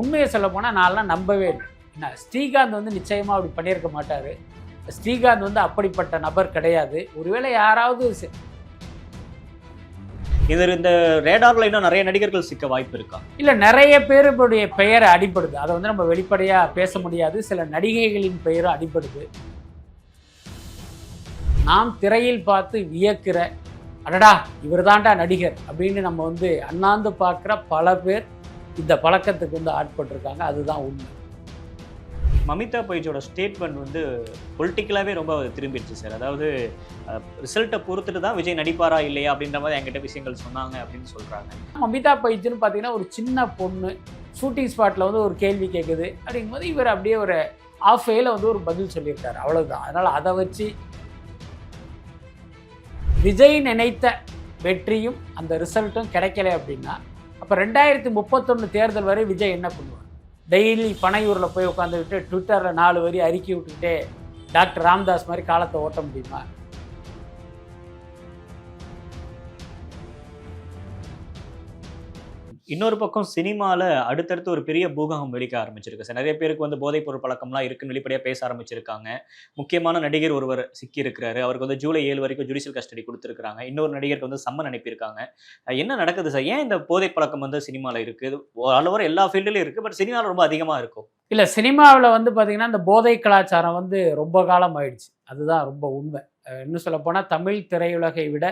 உண்மையை சொல்ல போனால் நான்லாம் நம்பவே இல்லை. என்ன ஸ்ரீகாந்த் வந்து நிச்சயமாக அப்படி பண்ணியிருக்க மாட்டார். ஸ்ரீகாந்த் வந்து அப்படிப்பட்ட நபர் கிடையாது. ஒருவேளை யாராவது சி- இது இந்த ரேடார்ல இன்னும் நிறைய நடிகர்கள் சிக்க வாய்ப்பு இருக்கா? இல்லை நிறைய பேருடைய பெயர் அடிபடுது. அதை வந்து நம்ம வெளிப்படையாக பேச முடியாது. சில நடிகைகளின் பெயரும் அடிபடுது. நாம் திரையில் பார்த்து வியக்கிற அடடா இவர்தான்டா நடிகர் அப்படின்னு நம்ம வந்து அண்ணாந்து பார்க்குற பல பேர் இந்த பழக்கத்துக்கு வந்து ஆட்பட்டிருக்காங்க. அதுதான் உண்மை. மமிதா பைஜோட ஸ்டேட்மெண்ட் வந்து பொலிட்டிக்கலாகவே ரொம்ப திரும்பிடுச்சு சார் அதாவது ரிசல்ட்டை பொறுத்துட்டு தான் விஜய் நடிப்பாரா இல்லையா அப்படின்ற மாதிரி என்கிட்ட விஷயங்கள் சொன்னாங்க அப்படின்னு சொல்றாங்க. அமிதா பைஜ்னு பார்த்தீங்கன்னா ஒரு சின்ன பொண்ணு ஷூட்டிங் ஸ்பாட்டில் வந்து ஒரு கேள்வி கேட்குது அப்படிங்கும்போது இவர் அப்படியே ஒரு ஆஃப் வேல வந்து ஒரு பதில் சொல்லியிருக்காரு. அவ்வளவுதான். அதனால் அதை வச்சு விஜய் நினைத்த வெற்றியும் அந்த ரிசல்ட்டும் கிடைக்கல அப்படின்னா அப்போ ரெண்டாயிரத்தி முப்பத்தொன்று தேர்தல் வரை விஜய் என்ன பண்ணுவார்? டெய்லி பனையூரில் போய் உட்காந்துக்கிட்டு ட்விட்டரில் நாலு வரி அறிக்கை விட்டுக்கிட்டே டாக்டர் ராம்தாஸ் மாதிரி காலத்தை ஓட்ட முடியுமா? இன்னொரு பக்கம் சினிமாவில் அடுத்தடுத்து ஒரு பெரிய பூகம்பம் வெடிக்க ஆரம்பிச்சிருக்கு. சார் நிறைய பேருக்கு வந்து போதைப் பொருள் பழக்கம்லாம் இருக்குன்னு வெளிப்படையாக பேச ஆரம்பிச்சிருக்காங்க. முக்கியமான நடிகர் ஒருவர் சிக்கியிருக்கிறாரு. அவருக்கு வந்து ஜூலை ஏழு வரைக்கும் ஜுடிஷியல் கஸ்டடி கொடுத்துருக்காங்க இன்னொரு நடிகருக்கு வந்து சம்மன் அனுப்பியிருக்காங்க. என்ன நடக்குது சார்? ஏன் இந்த போதைப் பழக்கம் வந்து சினிமாவில் இருக்குது அளவர எல்லா ஃபீல்டுலையும் இருக்குது பட் சினிமாவில் ரொம்ப அதிகமாக இருக்கும். இல்லை சினிமாவில் வந்து பார்த்திங்கன்னா இந்த போதை கலாச்சாரம் வந்து ரொம்ப காலம் ஆயிடுச்சு. அதுதான் ரொம்ப உண்மை. இன்னும் சொல்லப்போனால் தமிழ் திரையுலகை விட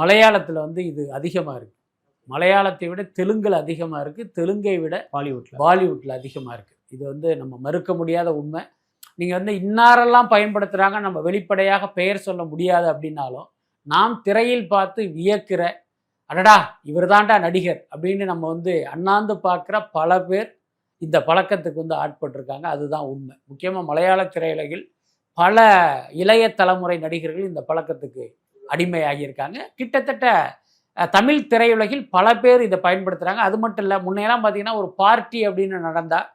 மலையாளத்தில் வந்து இது அதிகமாக இருக்குது மலையாளத்தை விட தெலுங்கில் அதிகமாக இருக்குது தெலுங்கை விட பாலிவுட்ல. பாலிவுட்டில் அதிகமாக இருக்குது இது வந்து நம்ம மறுக்க முடியாத உண்மை. நீங்கள் வந்து இன்னாரெல்லாம் பயன்படுத்துகிறாங்க நம்ம வெளிப்படையாக பெயர் சொல்ல முடியாது அப்படின்னாலும் நாம் திரையில் பார்த்து வியக்கிற அடடா இவர்தான்டா நடிகர் அப்படின்னு நம்ம வந்து அண்ணாந்து பார்க்குற பல பேர் இந்த பழக்கத்துக்கு வந்து ஆட்பட்டிருக்காங்க. அதுதான் உண்மை. முக்கியமாக மலையாள திரையுலகில் பல இளைய தலைமுறை நடிகர்கள் இந்த பழக்கத்துக்கு அடிமையாகியிருக்காங்க. கிட்டத்தட்ட தமிழ் திரையுலகில் பல பேர் இதை பயன்படுத்துகிறாங்க அது மட்டும் இல்லை முன்னையெல்லாம் பார்த்தீங்கன்னா ஒரு பார்ட்டி அப்படின்னு நடந்தால்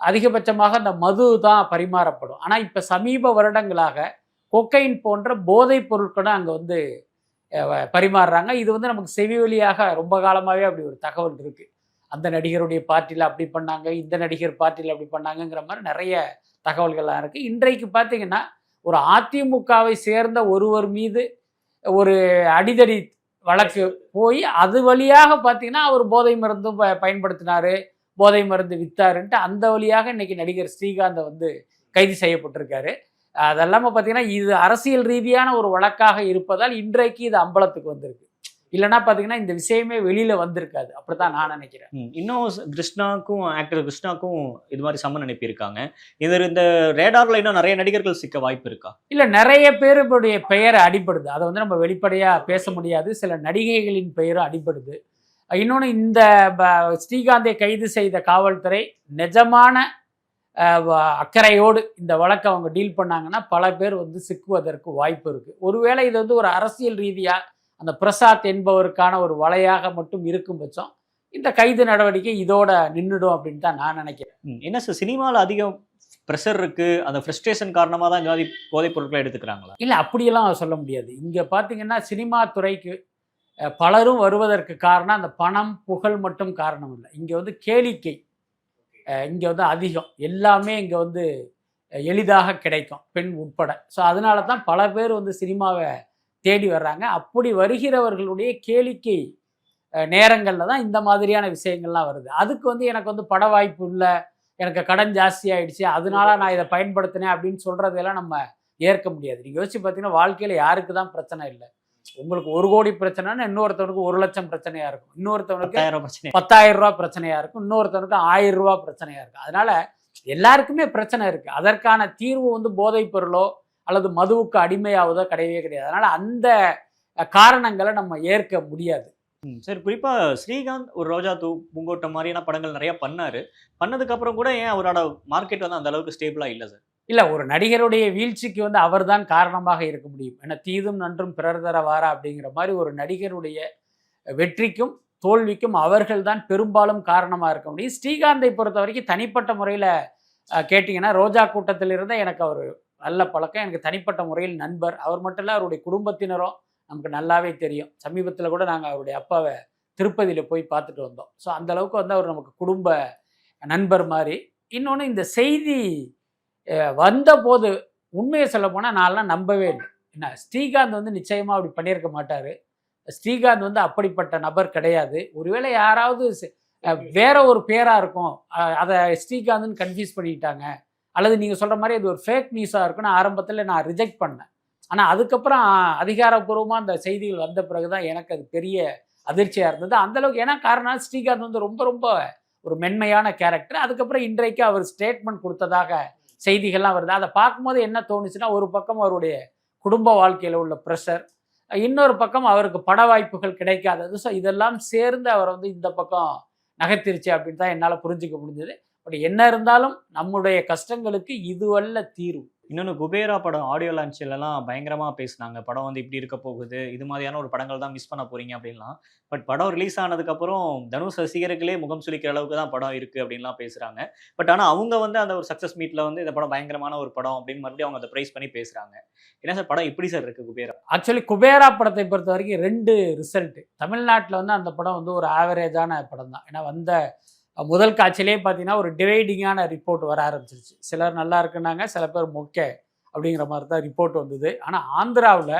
அதிகபட்சமாக அந்த மது தான் பரிமாறப்படும். ஆனால் இப்போ சமீப வருடங்களாக கொக்கைன் போன்ற போதைப் பொருட்களும் அங்கே வந்து பரிமாறுறாங்க. இது வந்து நமக்கு செவி வழியாக ரொம்ப காலமாகவே அப்படி ஒரு தகவல் இருக்குது அந்த நடிகருடைய பார்ட்டியில் அப்படி பண்ணாங்க இந்த நடிகர் பார்ட்டியில் அப்படி பண்ணாங்கங்கிற மாதிரி நிறைய தகவல்கள்லாம் இருக்குது இன்றைக்கு பார்த்தீங்கன்னா ஒரு அதிமுகவை சேர்ந்த ஒருவர் மீது ஒரு அடிதடி வழக்கு போய் அது வழியாக பார்த்தீங்கன்னா அவர் போதை மருந்தும் ப- பயன்படுத்தினாரு போதை மருந்து வித்தாருன்ட்டு அந்த வழியாக இன்னைக்கு நடிகர் ஸ்ரீகாந்தை வந்து கைது செய்யப்பட்டிருக்காரு. அதெல்லாம பார்த்தீங்கன்னா இது அரசியல் ரீதியான ஒரு வழக்காக இருப்பதால் இன்றைக்கு இது அம்பலத்துக்கு வந்திருக்கு. இல்லைன்னா பார்த்தீங்கன்னா இந்த விஷயமே வெளியில வந்திருக்காது. அப்படித்தான் நான் நினைக்கிறேன். இன்னும் கிருஷ்ணாக்கும் ஆக்டர் கிருஷ்ணாக்கும் இது மாதிரி சம்மன் அனுப்பியிருக்காங்க. இது இந்த ரேடார்ல இன்னும் நிறைய நடிகர்கள் சிக்க வாய்ப்பு இருக்கா? இல்லை நிறைய பேருடைய பெயர் அடிபடுது. அதை வந்து நம்ம வெளிப்படையாக பேச முடியாது. சில நடிகைகளின் பெயரும் அடிபடுது. இன்னொன்று இந்த ஸ்ரீகாந்தை கைது செய்த காவல்துறை நிஜமான அக்கறையோடு இந்த வழக்கை அவங்க டீல் பண்ணாங்கன்னா பல பேர் வந்து சிக்குவதற்கு வாய்ப்பு இருக்குது ஒருவேளை இது வந்து ஒரு அரசியல் ரீதியாக அந்த பிரசாத் என்பவருக்கான ஒரு வலையாக மட்டும் இருக்கும் பட்சம் இந்த கைது நடவடிக்கை இதோட நின்றுடும் அப்படின்னு தான் நான் நினைக்கிறேன். என்ன சார் சினிமாவில் அதிகம் ப்ரெஷர் இருக்கு அந்த ஃப்ரஸ்ட்ரேஷன் காரணமாக தான் இந்த மாதிரி போதைப் பொருட்களை எடுத்துக்கிறாங்களா? இல்லை அப்படியெல்லாம் சொல்ல முடியாது. இங்கே பார்த்தீங்கன்னா சினிமா துறைக்கு பலரும் வருவதற்கு காரணம் அந்த பணம் புகழ் மட்டும் காரணம் இல்லை. இங்கே வந்து கேளிக்கை இங்கே வந்து அதிகம். எல்லாமே இங்கே வந்து எளிதாக கிடைக்கும் பெண் உட்பட. ஸோ அதனால தான் பல பேர் வந்து சினிமாவை தேடி வர்றாங்க. அப்படி வருகிறவர்களுடைய கேளிக்கை நேரங்களில் தான் இந்த மாதிரியான விஷயங்கள்லாம் வருது. அதுக்கு வந்து எனக்கு வந்து பட வாய்ப்பு இல்லை. எனக்கு கடன் ஜாஸ்தி ஆயிடுச்சு. அதனால நான் இதை பயன்படுத்தினேன் அப்படின்னு சொல்கிறதெல்லாம் நம்ம ஏற்க முடியாது. நீங்கள் யோசிச்சு பார்த்தீங்கன்னா வாழ்க்கையில் யாருக்கு தான் பிரச்சனை இல்லை. உங்களுக்கு ஒரு கோடி பிரச்சனைனா இன்னொருத்தவனுக்கு ஒரு லட்சம் பிரச்சனையா இருக்கும். இன்னொருத்தவனுக்கு பத்தாயிரம் ரூபா பிரச்சனையா இருக்கும். இன்னொருத்தவனுக்கு ஆயிரம் ரூபா பிரச்சனையா இருக்கும். அதனால எல்லாருக்குமே பிரச்சனை இருக்கு. அதற்கான தீர்வு வந்து போதைப் பொருளோ அல்லது மதுவுக்கு அடிமையாவதோ கிடையவே கிடையாது. அதனால அந்த காரணங்களை நம்ம ஏற்க முடியாது. ம், சரி குறிப்பா ஸ்ரீகாந்த் ஒரு ரோஜா தூ பூங்கோட்டம் மாதிரியான படங்கள் நிறைய பண்ணாரு. பண்ணதுக்கு அப்புறம் கூட ஏன் அவரோட மார்க்கெட் வந்து அந்த அளவுக்கு ஸ்டேபிளா இல்ல சார் இல்ல ஒரு நடிகருடைய வீழ்ச்சிக்கு வந்து அவர்தான் காரணமாக இருக்க முடியும். ஏன்னா தீதும் நன்றும் பிறர் தர வாரா அப்படிங்கிற மாதிரி ஒரு நடிகருடைய வெற்றிக்கும் தோல்விக்கும் அவர்கள்தான் பெரும்பாலும் காரணமாக இருக்க முடியும். ஸ்ரீகாந்தை பொறுத்த வரைக்கும் தனிப்பட்ட முறையில் கேட்டிங்கன்னா ரோஜா கூட்டத்தில் இருந்த எனக்கு அவர் நல்ல பழக்கம். எனக்கு தனிப்பட்ட முறையில் நண்பர். அவர் மட்டும் இல்லை அவருடைய குடும்பத்தினரும் நமக்கு நல்லாவே தெரியும். சமீபத்தில் கூட நாங்கள் அவருடைய அப்பாவை திருப்பதியில் போய் பார்த்துட்டு வந்தோம். ஸோ அந்தளவுக்கு வந்து அவர் நமக்கு குடும்ப நண்பர் மாதிரி. இன்னொன்று இந்த செய்தி வந்தபோது உண்மையை சொல்ல போனால் நான்லாம் நம்பவே இல்லை. என்ன ஸ்ரீகாந்த் வந்து நிச்சயமாக அப்படி பண்ணியிருக்க மாட்டார். ஸ்ரீகாந்த் வந்து அப்படிப்பட்ட நபர் கிடையாது. ஒருவேளை யாராவது வேற ஒரு பேராக இருக்கும். அதை ஸ்ரீகாந்த்னு கன்ஃபியூஸ் பண்ணிக்கிட்டாங்க அல்லது நீங்கள் சொல்கிற மாதிரி அது ஒரு ஃபேக் நியூஸாக இருக்குன்னு ஆரம்பத்தில் நான் ரிஜெக்ட் பண்ணேன். ஆனால் அதுக்கப்புறம் அதிகாரப்பூர்வமாக அந்த செய்திகள் வந்த பிறகு தான் எனக்கு அது பெரிய அதிர்ச்சியாக இருந்தது. அந்தளவுக்கு ஏன்னா காரணம் ஸ்ரீகாந்த் வந்து ரொம்ப ரொம்ப ஒரு மென்மையான கேரக்டர் அதுக்கப்புறம் இன்றைக்கு அவர் ஸ்டேட்மெண்ட் கொடுத்ததாக செய்திகள்லாம் வருது. அதை பார்க்கும்போது என்ன தோணுச்சுன்னா ஒரு பக்கம் அவருடைய குடும்ப வாழ்க்கையில் உள்ள ப்ரெஷர் இன்னொரு பக்கம் அவருக்கு பட வாய்ப்புகள் கிடைக்காதது. ஸோ இதெல்லாம் சேர்ந்து அவர் வந்து இந்த பக்கம் நகைத்திருச்சு அப்படின்னு தான் என்னால் புரிஞ்சுக்க முடிஞ்சது. பட் என்ன இருந்தாலும் நம்முடைய கஷ்டங்களுக்கு இதுவல்ல தீர்வு. இன்னொன்று குபேரா படம் ஆடியோ லான்ச்சிலலாம் பயங்கரமாக பேசுனாங்க. படம் வந்து இப்படி இருக்க போகுது இது மாதிரியான ஒரு படங்கள் தான் மிஸ் பண்ண போறீங்க அப்படின்லாம். பட் படம் ரிலீஸ் ஆனதுக்கப்புறம் தனுஷ் ரசிகர்களே முகம் சுளிக்கிற அளவுக்கு தான் படம் இருக்குது அப்படின்லாம் பேசுகிறாங்க பட் ஆனால் அவங்க வந்து அந்த ஒரு சக்ஸஸ் மீட்டில் வந்து இந்த படம் பயங்கரமான ஒரு படம் அப்படின்னு மறுபடியும் அவங்க அதை ப்ரைஸ் பண்ணி பேசுகிறாங்க என்ன சார் படம் எப்படி சார் இருக்குது குபேரா? ஆக்சுவலி குபேரா படத்தை பொறுத்த வரைக்கும் ரெண்டு ரிசல்ட்டு தமிழ்நாட்டில் வந்து அந்த படம் வந்து ஒரு ஆவரேஜான படம் தான் ஏன்னா வந்த முதல் காட்சியிலே பார்த்தீங்கன்னா ஒரு டிவைடிங்கான ரிப்போர்ட் வர ஆரம்பிச்சிருச்சு. சிலர் நல்லா இருக்குன்னாங்க சில பேர் மொக்க அப்படிங்கிற மாதிரி தான் ரிப்போர்ட் வந்தது. ஆனால் ஆந்திராவில்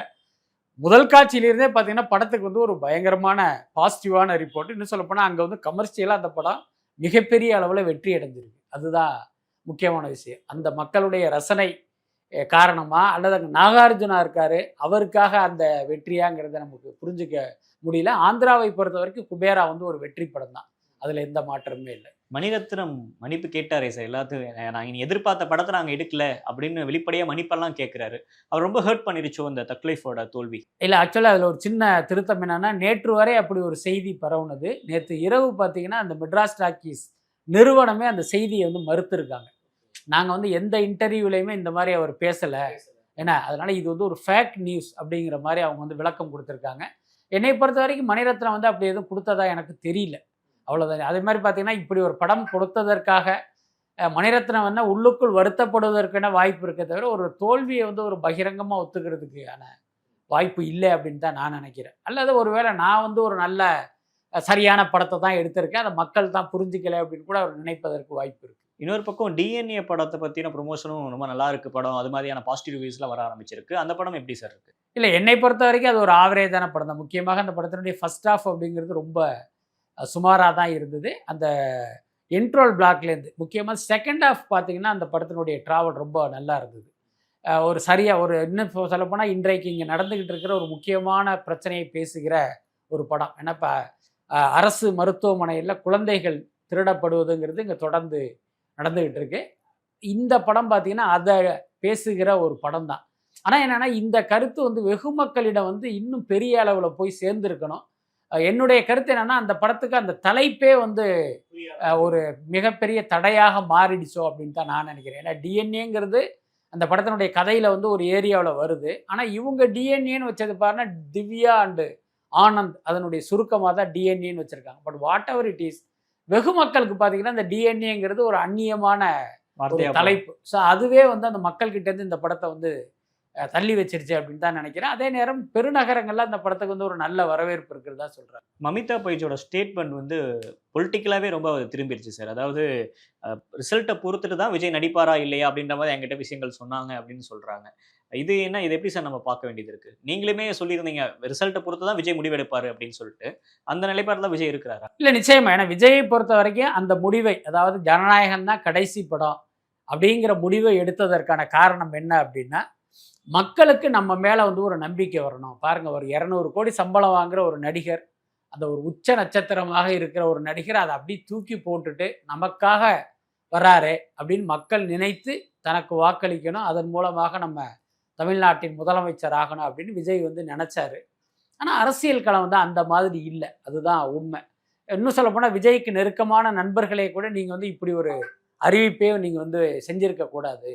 முதல் காட்சியிலிருந்தே பார்த்தீங்கன்னா படத்துக்கு வந்து ஒரு பயங்கரமான பாசிட்டிவான ரிப்போர்ட். இன்னும் சொல்லப்போனால் அங்கே வந்து கமர்ஷியலாக அந்த படம் மிகப்பெரிய அளவில் வெற்றி அடைஞ்சிருக்கு. அதுதான் முக்கியமான விஷயம். அந்த மக்களுடைய ரசனை காரணமாக அல்லது அங்கே நாகார்ஜுனா இருக்கார் அவருக்காக அந்த வெற்றியாங்கிறத நமக்கு புரிஞ்சுக்க முடியல. ஆந்திராவை பொறுத்த வரைக்கும் குபேரா வந்து ஒரு வெற்றி படம் தான் அதில் எந்த மாற்றமுமே இல்லை. மணிரத்னம் மன்னிப்பு கேட்டாரே சார் எல்லாத்துக்கும் நான் இனி எதிர்பார்த்த படத்தை நாங்கள் எடுக்கல அப்படின்னு வெளிப்படையாக மன்னிப்பெல்லாம் கேட்குறாரு அவர் ரொம்ப ஹர்ட் பண்ணிருச்சோ இந்த தக்லைஃபோட தோல்வி. இல்லை ஆக்சுவலாக அதில் ஒரு சின்ன திருத்தம் என்னன்னா நேற்று வரை அப்படி ஒரு செய்தி பரவுனது. நேற்று இரவு பார்த்தீங்கன்னா அந்த மெட்ராஸ் டாக்கீஸ் நிறுவனமே அந்த செய்தியை வந்து மறுத்திருக்காங்க. நாங்கள் வந்து எந்த இன்டர்வியூலையுமே இந்த மாதிரி அவர் பேசலை. ஏன்னா அதனால இது வந்து ஒரு ஃபேக் நியூஸ் அப்படிங்கிற மாதிரி அவங்க வந்து விளக்கம் கொடுத்துருக்காங்க. என்னை பொறுத்த வரைக்கும் மணிரத்னம் வந்து அப்படி எதுவும் கொடுத்ததா எனக்கு தெரியல. அவ்வளோதான் அதே மாதிரி பார்த்தீங்கன்னா இப்படி ஒரு படம் கொடுத்ததற்காக மணிரத்னம் வந்து உள்ளுக்குள் வருத்தப்படுவதற்கான வாய்ப்பு இருக்கே தவிர ஒரு தோல்வியை வந்து ஒரு பகிரங்கமாக ஒத்துக்கிறதுக்கான வாய்ப்பு இல்லை அப்படின்னு தான் நான் நினைக்கிறேன். அல்லது ஒருவேளை நான் வந்து ஒரு நல்ல சரியான படத்தை தான் எடுத்திருக்கேன். அதை மக்கள் தான் புரிஞ்சிக்கல அப்படின்னு கூட அவர் நினைப்பதற்கு வாய்ப்பு இருக்கு. இன்னொரு பக்கம் டிஎன்ஏ படத்தை பற்றின ப்ரொமோஷனும் ரொம்ப நல்லா இருக்கு படம். அது மாதிரியான பாசிட்டிவ் ரிவ்யூஸ்லாம் வர ஆரம்பிச்சிருக்கு. அந்த படம் எப்படி சார் இருக்கு? இல்லை என்னை பொறுத்த வரைக்கும் அது ஒரு ஆவரேஜான படம் தான். முக்கியமாக அந்த படத்தினுடைய ஃபர்ஸ்ட் ஆஃப் அப்படிங்கிறது ரொம்ப சுமாராக தான் இருந்தது. அந்த இன்ட்ரோல் பிளாக்லேருந்து முக்கியமாக செகண்ட் ஆஃப் பார்த்தீங்கன்னா அந்த படத்தினுடைய ட்ராவல் ரொம்ப நல்லா இருந்தது. ஒரு சரியாக ஒரு இன்னும் சொல்லப்போனால் இன்றைக்கு இங்கே நடந்துக்கிட்டு இருக்கிற ஒரு முக்கியமான பிரச்சனையை பேசுகிற ஒரு படம். ஏன்னா இப்போ அரசு மருத்துவமனையில் குழந்தைகள் திருடப்படுவதுங்கிறது இங்கே தொடர்ந்து நடந்துக்கிட்டு இருக்கு. இந்த படம் பார்த்திங்கன்னா அதை பேசுகிற ஒரு படம் தான். ஆனால் என்னென்னா இந்த கருத்து வந்து வெகு மக்களிடம் வந்து இன்னும் பெரிய அளவில் போய் சேர்ந்துருக்கணும். என்னுடைய கருத்து என்னன்னா அந்த படத்துக்கு அந்த தலைப்பே வந்து ஒரு மிகப்பெரிய தடையாக மாறிடுச்சோ அப்படின்னு தான் நான் நினைக்கிறேன். ஏன்னா டிஎன்ஏங்கிறது அந்த படத்தினுடைய கதையில் வந்து ஒரு ஏரியாவில் வருது. ஆனால் இவங்க டிஎன்ஏன்னு வச்சது பாருன்னா திவ்யா அண்டு ஆனந்த் அதனுடைய சுருக்கமாக தான் டிஎன்ஏன்னு வச்சுருக்காங்க. But what ever it is வெகு மக்களுக்கு பார்த்தீங்கன்னா இந்த டிஎன்ஏங்கிறது ஒரு அந்நியமான தலைப்பு. ஸோ அதுவே வந்து அந்த மக்கள்கிட்ட இருந்து இந்த படத்தை வந்து தள்ளி வச்சிருச்சு அப்படின்னு தான் நினைக்கிறேன். அதே நேரம் பெருநகரங்கள்ல அந்த படத்துக்கு வந்து ஒரு நல்ல வரவேற்பு இருக்கிறதா சொல்றாங்க. மமிதா பைஜோட ஸ்டேட்மெண்ட் வந்து பொலிட்டிக்கலாகவே ரொம்ப திரும்பிடுச்சு சார். அதாவது ரிசல்ட்டை பொறுத்துட்டு தான் விஜய் நடிப்பாரா இல்லையா அப்படின்ற மாதிரி என்கிட்ட விஷயங்கள் சொன்னாங்க அப்படின்னு சொல்றாங்க. இது என்ன இது எப்படி சார் நம்ம பார்க்க வேண்டியது இருக்கு? நீங்களுமே சொல்லியிருந்தீங்க ரிசல்ட்டை பொறுத்து தான் விஜய் முடிவெடுப்பாரு அப்படின்னு சொல்லிட்டு. அந்த நிலைப்பாடு தான் விஜய் இருக்கிறாரா? இல்லை நிச்சயமா. ஏன்னா விஜயை பொறுத்த வரைக்கும் அந்த முடிவை அதாவது ஜனநாயகம் தான் கடைசி படம் அப்படிங்கிற முடிவை எடுத்ததற்கான காரணம் என்ன அப்படின்னா மக்களுக்கு நம்ம மேலே வந்து ஒரு நம்பிக்கை வரணும். பாருங்கள் ஒரு இரநூறு கோடி சம்பளம் வாங்குகிற ஒரு நடிகர் அந்த ஒரு உச்ச நட்சத்திரமாக இருக்கிற ஒரு நடிகர் அதை அப்படியே தூக்கி போட்டுட்டு நமக்காக வராரு அப்படின்னு மக்கள் நினைத்து தனக்கு வாக்களிக்கணும். அதன் மூலமாக நம்ம தமிழ்நாட்டின் முதலமைச்சர் ஆகணும் அப்படின்னு விஜய் வந்து நினச்சாரு. ஆனால் அரசியல் களம் வந்து அந்த மாதிரி இல்லை. அதுதான் உண்மை. இன்னும் சொல்லப்போனால் விஜய்க்கு நெருக்கமான நண்பர்களே கூட நீங்கள் வந்து இப்படி ஒரு அறிவிப்பையும் நீங்கள் வந்து செஞ்சுருக்கக்கூடாது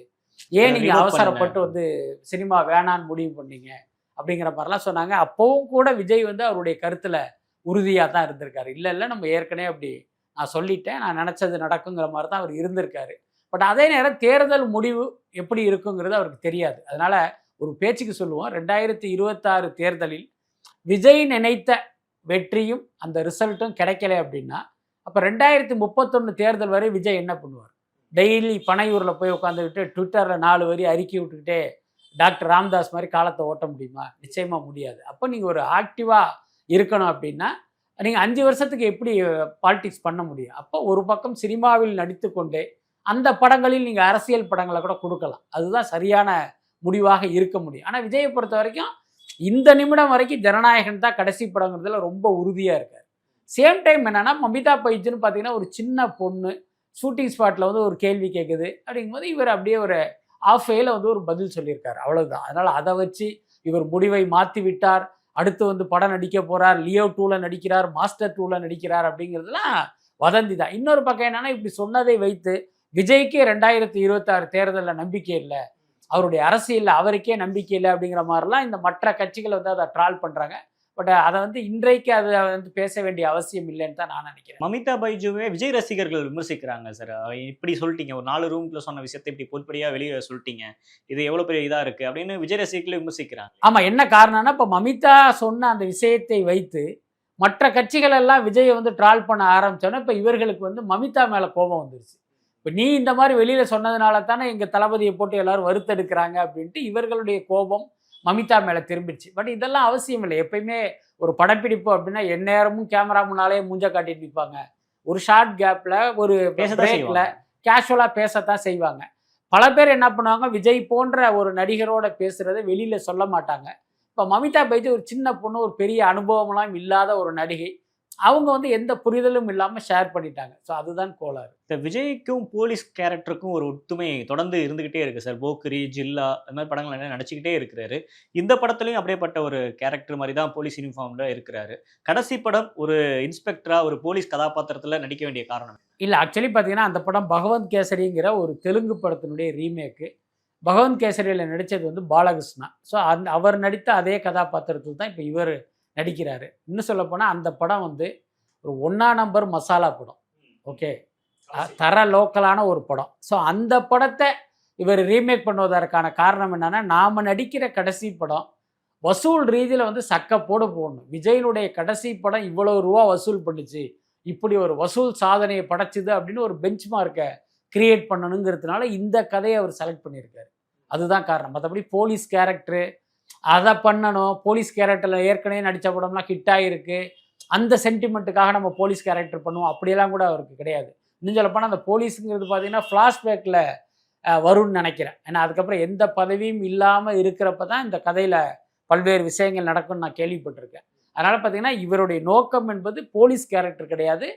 ஏன் நீங்கள் Revoke அவசரப்பட்டு. வந்து சினிமா வேணான்னு முடிவு பண்ணீங்க? அப்படிங்கிற மாதிரிலாம் சொன்னாங்க. அப்போவும் கூட விஜய் வந்து அவருடைய கருத்தில் உறுதியாக தான் இருந்திருக்காரு. இல்லை இல்லை நம்ம ஏற்கனவே அப்படி நான் சொல்லிட்டேன். நான் நினச்சது நடக்குங்கிற மாதிரி தான் அவர் இருந்திருக்காரு. பட் அதே நேரம் தேர்தல் முடிவு எப்படி இருக்குங்கிறது அவருக்கு தெரியாது. அதனால ஒரு பேச்சுக்கு சொல்லுவோம். ரெண்டாயிரத்தி இருபத்தாறு தேர்தலில் விஜய் நினைத்த வெற்றியும் அந்த ரிசல்ட்டும் கிடைக்கல அப்படின்னா அப்போ ரெண்டாயிரத்தி முப்பத்தொன்று தேர்தல் வரை விஜய் என்ன பண்ணுவார்? டெய்லி பனையூரில் போய் உட்காந்துக்கிட்டு ட்விட்டரில் நாலு வரி அறிக்கை விட்டுக்கிட்டே டாக்டர் ராம்தாஸ் மாதிரி காலத்தை ஓட்ட முடியுமா? நிச்சயமாக முடியாது. அப்போ நீங்கள் ஒரு ஆக்டிவாக இருக்கணும் அப்படின்னா நீங்கள் அஞ்சு வருஷத்துக்கு எப்படி பாலிடிக்ஸ் பண்ண முடியும்? அப்போ ஒரு பக்கம் சினிமாவில் நடித்து கொண்டே அந்த படங்களில் நீங்கள் அரசியல் படங்களை கூட கொடுக்கலாம். அதுதான் சரியான முடிவாக இருக்க முடியும். ஆனால் விஜயை பொறுத்த வரைக்கும் இந்த நிமிடம் வரைக்கும் ஜனநாயகன் தான் கடைசி படங்கிறதுல ரொம்ப உறுதியாக இருக்கார். சேம் டைம் என்னென்னா மமிதா பைஜுன்னு பார்த்தீங்கன்னா ஒரு சின்ன பொண்ணு ஷூட்டிங் ஸ்பாட்டில் வந்து ஒரு கேள்வி கேட்குது அப்படிங்கும்போது இவர் அப்படியே ஒரு ஆஃப் ஏல வந்து ஒரு பதில் சொல்லியிருக்காரு. அவ்வளவுதான். அதனால் அதை வச்சு இவர் முடிவை மாற்றி விட்டார். அடுத்து வந்து படம் நடிக்க போறார். லியோ டூவில் நடிக்கிறார். மாஸ்டர் டூவில் நடிக்கிறார் அப்படிங்கிறதுலாம் வதந்தி தான். இன்னொரு பக்கம் என்னென்னா இப்படி சொன்னதை வைத்து விஜய்க்கே ரெண்டாயிரத்தி இருபத்தாறு தேர்தலில் நம்பிக்கை இல்லை. அவருடைய அரசியலில் அவருக்கே நம்பிக்கை இல்லை அப்படிங்கிற மாதிரிலாம் இந்த மற்ற கட்சிகள் வந்து அதை ட்ரால் பண்ணுறாங்க பட் அதை வந்து இன்றைக்கு அதை வந்து பேச வேண்டிய அவசியம் இல்லைன்னு தான் நான் நினைக்கிறேன். மமிதா பைஜுவே விஜய் ரசிகர்கள் விமர்சிக்கிறாங்க சார் இப்படி சொல்லிட்டீங்க. ஒரு நாலு ரூம்ல சொன்ன விஷயத்தை இப்படி பொதுப்படியா வெளியே சொல்லிட்டீங்க. இது எவ்வளவு பெரிய இதா இருக்கு அப்படின்னு விஜய் ரசிகர்கள் விமர்சிக்கிறாங்க. ஆமாம் என்ன காரணம்னா இப்போ மமிதா சொன்ன அந்த விஷயத்தை வைத்து மற்ற கட்சிகள் எல்லாம் விஜயை வந்து ட்ரால் பண்ண ஆரம்பிச்சோன்னா இப்போ இவர்களுக்கு வந்து மமிதா மேலே கோபம் வந்துருச்சு. இப்போ நீ இந்த மாதிரி வெளியில் சொன்னதுனால தானே எங்கள் தளபதியை போட்டு எல்லாரும் வறுத்தெடுக்கிறாங்க அப்படின்ட்டு இவர்களுடைய கோபம் மமிதா மேலே திரும்பிடுச்சு. பட் இதெல்லாம் அவசியம் இல்லை. எப்பயுமே ஒரு படப்பிடிப்பு அப்படின்னா எந்நேரமும் கேமரா முன்னாலே மூஞ்ச காட்டிட்டு நிற்பாங்க ஒரு ஷார்ட் கேப்பில் ஒரு பிரேக்கில். கேஷுவலாக பேசத்தான் செய்வாங்க. பல பேர் என்ன பண்ணுவாங்க விஜய் போன்ற ஒரு நடிகரோட பேசுறதை வெளியில சொல்ல மாட்டாங்க. இப்போ மமிதா பைஜு ஒரு சின்ன பொண்ணு ஒரு பெரிய அனுபவம்லாம் இல்லாத ஒரு நடிகை. அவங்க வந்து எந்த புரிதலும் இல்லாமல் ஷேர் பண்ணிட்டாங்க. ஸோ அதுதான் கோளாறு. இந்த விஜய்க்கும் போலீஸ் கேரக்டருக்கும் ஒரு ஒத்துமை தொடர்ந்து இருந்துகிட்டே இருக்கு சார். போக்கிரி ஜில்லா அந்த மாதிரி படங்கள் நிறைய நடிச்சுக்கிட்டே இருக்கிறாரு. இந்த படத்துலயும் அப்படியேப்பட்ட ஒரு கேரக்டர் மாதிரி தான் போலீஸ் யூனிஃபார்ம்ல இருக்கிறாரு. கடைசி படம் ஒரு இன்ஸ்பெக்டரா ஒரு போலீஸ் கதாபாத்திரத்துல நடிக்க வேண்டிய காரணம். இல்லை ஆக்சுவலி பார்த்தீங்கன்னா அந்த படம் பகவந்த் கேசரிங்கிற ஒரு தெலுங்கு படத்தினுடைய ரீமேக்கு பகவந்த் கேசரியில் நடித்தது வந்து பாலகிருஷ்ணா. ஸோ அந்த அவர் நடித்த அதே கதாபாத்திரத்தில் தான் இப்போ இவர் நடிக்கிறாரு. இன்னும் சொல்லப்போனால் அந்த படம் வந்து ஒரு ஒன்றா நம்பர் மசாலா படம். ஓகே. தர லோக்கலான ஒரு படம். ஸோ அந்த படத்தை இவர் ரீமேக் பண்ணுவதற்கான காரணம் என்னன்னா நாம் நடிக்கிற கடைசி படம் வசூல் ரீதியில் வந்து சக்கப்போடு போடணும். விஜயனுடைய கடைசி படம் இவ்வளோ ரூபா வசூல் பண்ணுச்சு. இப்படி ஒரு வசூல் சாதனையை படைச்சுது அப்படின்னு ஒரு பெஞ்ச் மார்க்கை கிரியேட் பண்ணணுங்கிறதுனால இந்த கதையை அவர் செலக்ட் பண்ணியிருக்காரு. அதுதான் காரணம். மற்றபடி போலீஸ் கேரக்டரு அதை பண்ணணும். போலீஸ் கேரக்டரில் ஏற்கனவே நடித்த படம்லாம் ஹிட் ஆகிருக்கு அந்த சென்டிமெண்ட்டுக்காக நம்ம போலீஸ் கேரக்டர் பண்ணுவோம். அப்படியெல்லாம் கூட அவருக்கு கிடையாது. இன்னும் சொல்லப்போனால் அந்த போலீஸுங்கிறது பார்த்தீங்கன்னா ஃப்ளாஷ்பேக்கில் வரும்னு நினைக்கிறேன். ஏன்னா அதுக்கப்புறம் எந்த பதவியும் இல்லாமல் இருக்கிறப்ப தான் இந்த கதையில் பல்வேறு விஷயங்கள் நடக்கும்னு நான் கேள்விப்பட்டிருக்கேன். அதனால் பார்த்தீங்கன்னா இவருடைய நோக்கம் என்பது போலீஸ் கேரக்டர் கிடையாது.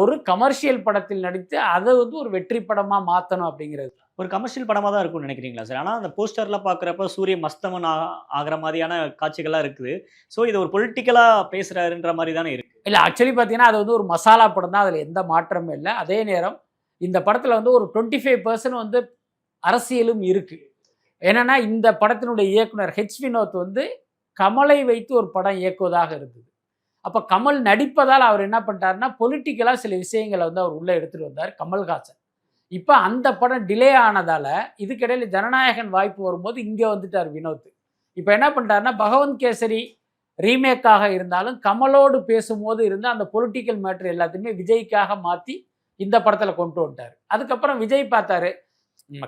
ஒரு கமர்ஷியல் படத்தில் நடித்து அதை வந்து ஒரு வெற்றி படமாக மாற்றணும் அப்படிங்கிறது. ஒரு கமர்ஷியல் படமா தான் இருக்கும்னு நினைக்கிறீங்களா சார்? ஆனா அந்த போஸ்டர்ல பாக்குறப்ப சூரிய மஸ்தமன் ஆகுற மாதிரியான காட்சிகள்லாம் இருக்குது. ஸோ இது ஒரு பொலிட்டிக்கலா பேசுறாருன்ற மாதிரி தானே இருக்கு. இல்லை ஆக்சுவலி பார்த்தீங்கன்னா அது வந்து ஒரு மசாலா படம் தான். அதில் எந்த மாற்றமும் இல்லை. அதே நேரம் இந்த படத்தில் வந்து ஒரு டுவெண்ட்டி ஃபைவ் வந்து அரசியலும் இருக்குது என்னன்னா இந்த படத்தினுடைய இயக்குனர் ஹெச் வினோத் வந்து கமலை வைத்து ஒரு படம் இயக்குவதாக இருந்தது. அப்போ கமல் நடிப்பதால் அவர் என்ன பண்ணிட்டாருன்னா பொலிட்டிக்கலாக சில விஷயங்களை வந்து அவர் உள்ளே எடுத்துகிட்டு வந்தார் கமல்ஹாசன். இப்போ அந்த படம் டிலே ஆனதால் இதுக்கிடையில் ஜனநாயகன் வாய்ப்பு வரும்போது இங்கே வந்துட்டார் வினோத். இப்போ என்ன பண்ணிட்டாருன்னா பகவந்த் கேசரி ரீமேக்காக இருந்தாலும் கமலோடு பேசும்போது இருந்த அந்த பொலிட்டிக்கல் மேட்ரு எல்லாத்தையுமே விஜய்க்காக மாற்றி இந்த படத்தில் கொண்டு வந்துட்டார். அதுக்கப்புறம் விஜய் பார்த்தாரு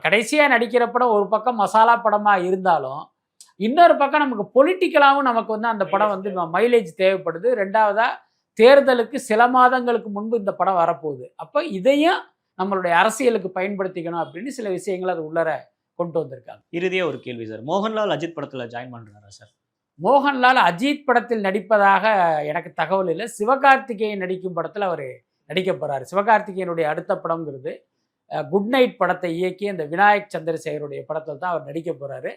கடைசியாக நடிக்கிற படம் ஒரு பக்கம் மசாலா படமாக இருந்தாலும் இன்னொரு பக்கம் நமக்கு பொலிட்டிக்கலாகவும் நமக்கு வந்து அந்த படம் வந்து மைலேஜ் தேவைப்படுது. ரெண்டாவதா தேர்தலுக்கு சில மாதங்களுக்கு முன்பு இந்த படம் வரப்போகுது. அப்போ இதையும் நம்மளுடைய அரசியலுக்கு பயன்படுத்திக்கணும் அப்படின்னு சில விஷயங்களை அது உள்ளர கொண்டு வந்திருக்காங்க. இறுதியா ஒரு கேள்வி சார். மோகன்லால் அஜித் படத்துல ஜாயின் பண்றாரா சார்? மோகன்லால் அஜித் படத்தில் நடிப்பதாக எனக்கு தகவல் இல்லை. சிவகார்த்திகேயன் நடிக்கும் படத்தில் அவர் நடிக்க போகிறார் சிவகார்த்திகேயனுடைய அடுத்த படங்கிறது குட் நைட் படத்தை இயக்கி அந்த விநாயக் சந்திரசேகருடைய படத்தில் தான் அவர் நடிக்க போகிறாரு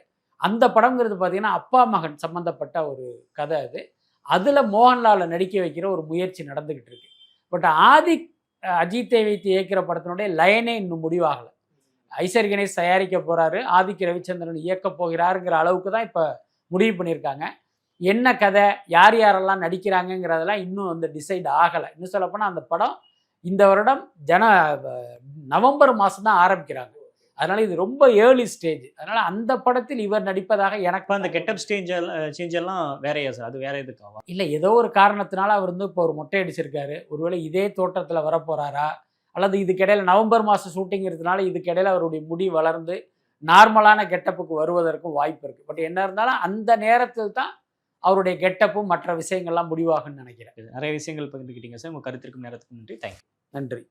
அந்த படங்கிறது பார்த்தீங்கன்னா அப்பா மகன் சம்மந்தப்பட்ட ஒரு கதை அது. அதில் மோகன்லாலை நடிக்க வைக்கிற ஒரு முயற்சி நடந்துக்கிட்டு இருக்கு. பட் ஆதி அஜித்தை வைத்து இயக்கிற படத்தினுடைய லயனே இன்னும் முடிவாகலை. ஐசர் கணேஷ் தயாரிக்க போகிறாரு ஆதிக்கு ரவிச்சந்திரன் இயக்க போகிறாருங்கிற அளவுக்கு தான் இப்போ முடிவு பண்ணியிருக்காங்க. என்ன கதை யார் யாரெல்லாம் நடிக்கிறாங்கங்கிறதெல்லாம் இன்னும் வந்து டிசைட் ஆகலை. இன்னும் சொல்லப்போனால் அந்த படம் இந்த வருடம் ஜன நவம்பர் மாதம் தான் ஆரம்பிக்கிறாங்க. அதனால இது ரொம்ப ஏர்லி ஸ்டேஜ் அதனால அந்த படத்தில் இவர் நடிப்பதாக எனக்கு அந்த கெட்டப் ஸ்டேஞ்ச் சேஞ்ச் எல்லாம் வேறையா சார் அது வேற எதுக்காவா இல்லை ஏதோ ஒரு காரணத்தினால அவர் வந்து இப்போ ஒரு மொட்டை அடிச்சிருக்காரு. ஒருவேளை இதே தோற்றத்தில் வரப்போறாரா? அல்லது இதுக்கிடையில நவம்பர் மாதம் ஷூட்டிங் இருக்கிறதுனால இதுக்கிடையில அவருடைய முடி வளர்ந்து நார்மலான கெட்டப்புக்கு வருவதற்கும் வாய்ப்பு இருக்குது பட் என்ன இருந்தாலும் அந்த நேரத்தில் தான் அவருடைய கெட்டப்பும் மற்ற விஷயங்கள்லாம் முடிவாகும்னு நினைக்கிறேன். நிறைய விஷயங்கள் பகிர்ந்துக்கிட்டீங்க சார். உங்க கருத்திற்கும் நேரத்துக்கும் நன்றி. தேங்க்யூ நன்றி.